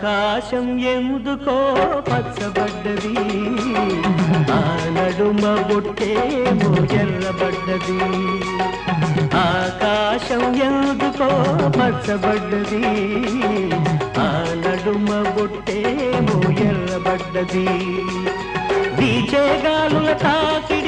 ఆకాశం ఎందుకో పచ్చబడ్డది? ఆ నడుమ బొట్టేమో ఎర్రబడ్డది. ఆకాశం ఎందుకో పచ్చబడ్డది? ఆ నడుమ బొట్టేమో ఎర్రబడ్డది. వీచే గాలుల తాకిడి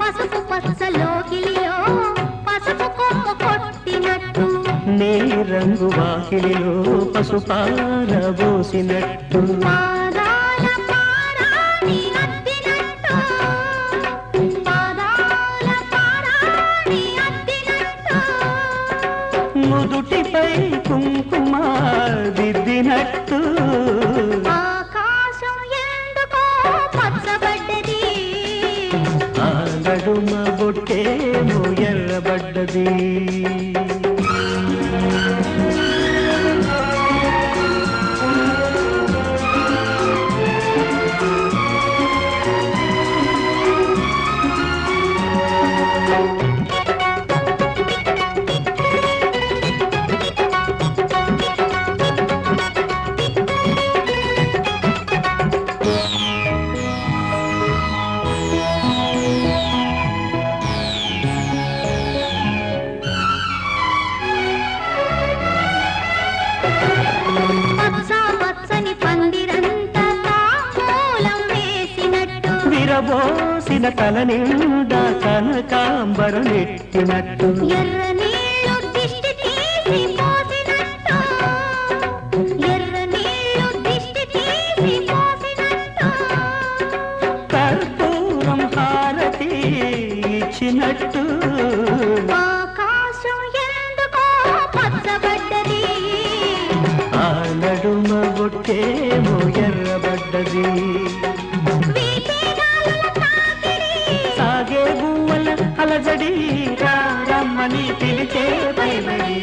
పసుపు పచ్చలోకిలిలో పసుపు కొమ్మ కొట్టినట్టు. నే రంగు వాకిలిలో పసుపారబోసినట్టు పాదాల పారాణి అద్దినట్టు పాదాల పారాణి అద్దినట్టు ముదుటిపై కుంకుమ దిద్దినట్టు. నడుమ బొట్టేమో ఎర్రబడ్డది. ఎర్ర నీళ్ళు దిష్టి తీసి పోసినట్టు. కర్పూరం హారతి ఇచ్చినట్టు. నడుమ బొట్టేమో ఎర్రబడ్డది. రమ్మని పిలిచే పైబడి